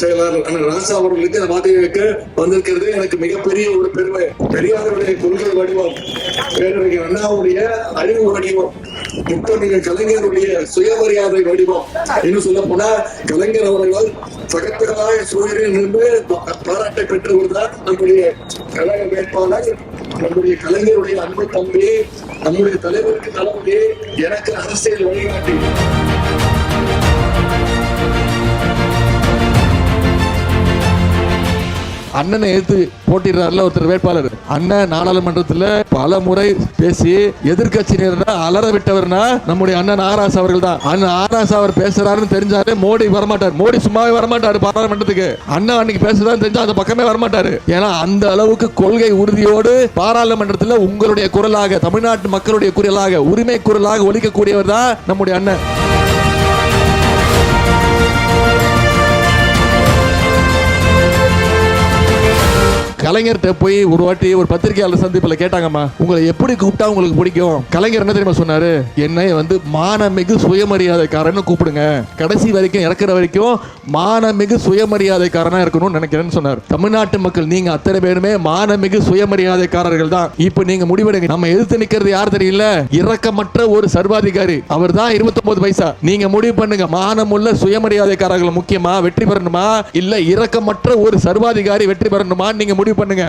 செயலாளர் ராசா அவர்களுக்கு இந்த வார்த்தையை வைக்க வந்திருக்கிறது. எனக்கு மிகப்பெரிய ஒரு பெருமை. பெரியாருடைய கொள்கை வடிவம் பேரறிஞர் அண்ணாவுடைய அறிவு வடிவம் முத்தமிழ் கலைஞருடைய சுயமரியாதை வடிவம். இன்னும் சொல்ல போனா கலைஞர் அவர்கள் சகத்தராய சூழலில் இருந்து பாராட்டை பெற்றவர் நம்முடைய கழக வேட்பாளர் நம்முடைய கலைஞருடைய அன்பு தம்பி நம்முடைய தலைவருக்கு தளபதி எனக்கு அரசியல் வழிகாட்டி. அண்ணனை எதிர்த்து போட்டிடுறாருல ஒருத்தர் வேட்பாளர். அண்ணன் நாடாளுமன்றத்தில் பல முறை பேசி எதிர்கட்சியினர் அலற விட்டவர்னா நம்முடைய அண்ணன் ஆராஸ் அவர்கள் தான் அண்ணன் ஆராஸ் அவர் பேசுறாருன்னு தெரிஞ்சாலே மோடி வரமாட்டார். மோடி சும்மாவே வரமாட்டார் பாராளுமன்றத்துக்கு. அண்ணன் அன்னைக்கு பேசுறான்னு தெரிஞ்சா அந்த பக்கமே வரமாட்டாரு. ஏன்னா அந்த அளவுக்கு கொள்கை உறுதியோடு பாராளுமன்றத்தில் உங்களுடைய குரலாக தமிழ்நாட்டு மக்களுடைய குரலாக உரிமை குரலாக ஒலிக்கக்கூடியவர் தான் நம்முடைய அண்ணன். கலைஞர்கிட்ட போய் ஒரு வாட்டி ஒரு பத்திரிகையாளர் சந்திப்பில் கேட்டாங்கம்மா உங்களை எப்படி கூப்பிட்டா உங்களுக்கு பிடிக்கும்? கலைஞர் என்ன தெரியுமா சொன்னாரு? என்னை வந்து மானமிகு சுயமரியாதைக்காரன்னு கூப்பிடுங்க. கடைசி வரைக்கும் இறக்குற வரைக்கும் மானமிகு சுயமரியாதைக்காரனா இருக்கணும்னு நினைக்கிறேன்னு சொன்னார். தமிழ்நாட்டு மக்கள் நீங்க அத்தனை பேருமே மானமிகு சுயமரியாதைக்காரர்கள் தான். இப்போ நீங்க முடிவெடுங்க. நம்ம எதிர்த்து நிக்கிறது யார் தெரியல? இரக்கமற்ற ஒரு சர்வாதிகாரி. அவர் தான் இருபத்தொன்பது பைசா. நீங்க முடிவு பண்ணுங்க. மானமுள்ள சுயமரியாதைக்காரர்கள் முக்கியமா? வெற்றி பெறணுமா? இல்ல இரக்கமற்ற ஒரு சர்வாதிகாரி வெற்றி பெறணுமா நீங்க முடிவு பண்ணுங்க.